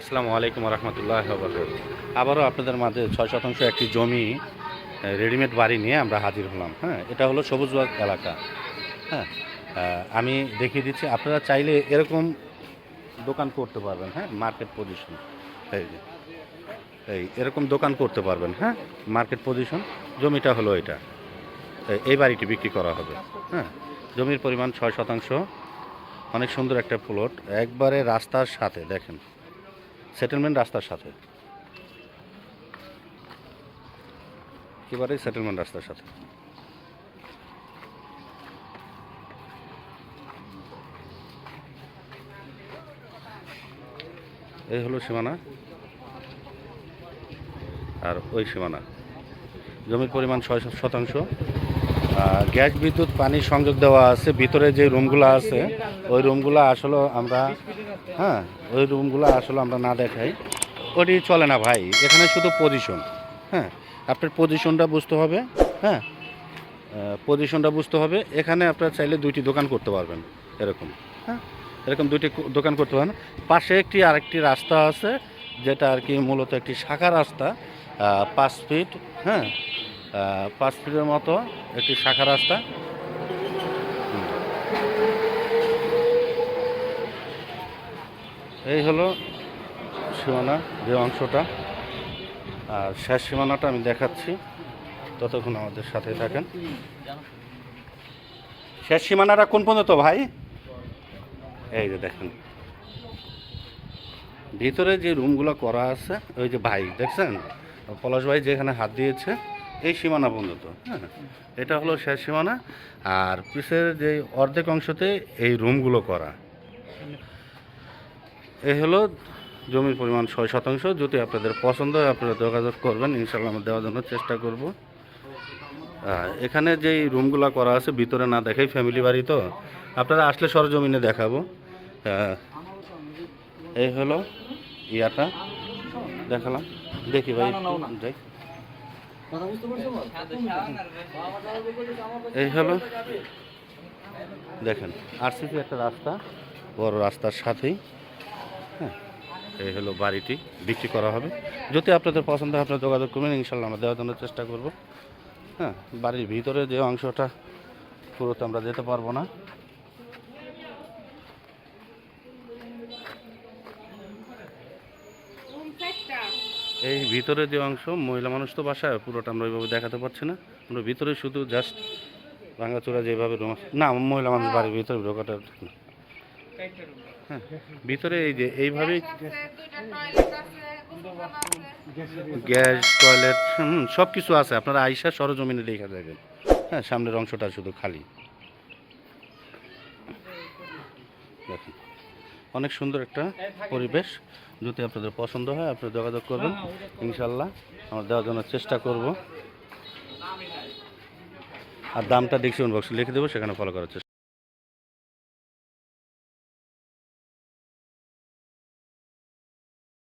আসসালামু আলাইকুম রহমতুল্লাহ আবারও আপনাদের মাঝে ছয় শতাংশ একটি জমি রেডিমেড বাড়ি নিয়ে আমরা হাজির হলাম হ্যাঁ? এটা হলো সবুজবাগ এলাকা হ্যাঁ? আমি দেখিয়ে দিচ্ছি, আপনারা চাইলে এরকম দোকান করতে পারবেন হ্যাঁ? মার্কেট পজিশন এই এরকম দোকান করতে পারবেন হ্যাঁ? মার্কেট পজিশন জমিটা হলো এটা। এই বাড়িটি বিক্রি করা হবে হ্যাঁ? জমির পরিমাণ ছয় শতাংশ, অনেক সুন্দর একটা প্লট একবারে রাস্তার সাথে, দেখেন। সেটেলমেন্ট রাস্তার সাথে। একেবারে সেটেলমেন্ট রাস্তার সাথে। এই হলো সীমানা। আর ওই সীমানা। জমির পরিমাণ ছয় শতাংশ। গ্যাস, বিদ্যুৎ, পানি সংযোগ দেওয়া আছে। ভিতরে যে রুমগুলো আছে, ওই রুমগুলো আসলে আমরা হ্যাঁ ওই রুমগুলো আসলে আমরা না দেখাই। ওটি চলে না ভাই, এখানে শুধু পজিশন হ্যাঁ। আপনার পজিশনটা বুঝতে হবে হ্যাঁ। পজিশনটা বুঝতে হবে। এখানে আপনার চাইলে দুইটি দোকান করতে পারবেন, এরকম হ্যাঁ। এরকম দুইটি দোকান করতে পারেন পাশে একটি আরেকটি রাস্তা আছে, যেটা আর কি মূলত একটি শাখা রাস্তা পাঁচ ফিট হ্যাঁ। পাঁচ ফিটের মতো একটি শাখা রাস্তা। এই হলো সীমানা, যে অংশটা। আর শেষ সীমানাটা আমি দেখাচ্ছি। ততক্ষণ আমাদের সাথে থাকেন। শেষ সীমানাটা কোন পর্যন্ত ভাই? এই যে দেখেন। ভিতরে যে রুমগুলো করা আছে, ওই যে ভাই, দেখছেন? পলাশ ভাই যেখানে হাত দিয়েছে এই সীমানা পর্যন্ত হ্যাঁ। এটা হলো শেষ সীমানা। আর পিসের যে অর্ধেক অংশতে এই রুমগুলো করা। এই হলো জমির পরিমাণ ছয় শতাংশ। যদি আপনাদের পছন্দ হয় আপনারা যোগাযোগ করবেন। ইনশাল্লাহ আমরা দেওয়ার জন্য চেষ্টা করব। এখানে যেই রুমগুলো করা আছে ভিতরে না দেখাই ফ্যামিলি বাড়ি তো। আপনারা আসলে সরজমিনে দেখাবো। এই হলো ইয়াটা। দেখালাম। দেখি ভাই যাই। এই হলো দেখেন আরসিপি একটা রাস্তা বড় রাস্তার সাথেই হ্যাঁ এই হলো বাড়িটি বিক্রি করা হবে। যদি আপনাদের পছন্দ হয় আপনারা যোগাযোগ করবেন ইনশাল্লাহ আমরা দেওয়ার জন্য চেষ্টা করব। হ্যাঁ বাড়ির ভিতরে যে অংশটা পুরোতে আমরা যেতে পারব না। এই ভিতরে যে অংশ, মহিলা মানুষ তো বাসায়, পুরোটা আমরা ওইভাবে দেখাতে পারছি না। আমরা ভিতরে শুধু জাস্ট ভাঙাচোরা যেভাবে রুম না, মহিলা মানুষ বাড়ির ভিতরে ঢোকাটা হ্যাঁ ভিতরে এই যে এইভাবেই গ্যাস, টয়লেট সব কিছু আছে। আপনারা আইসা সরজমিনে দেখা যাবেন। হ্যাঁ সামনের অংশটা শুধু খালি। অনেক সুন্দর একটা পরিবেশ। যদি আপনাদের পছন্দ হয়, আপনি যোগাযোগ করবেন। ইনশাল্লাহ আমরা দেওয়ার জন্য চেষ্টা করব। আর দামটা ডিসক্রিপশন বক্সে লিখে দেবো, সেখানে ফলো করার চেষ্টা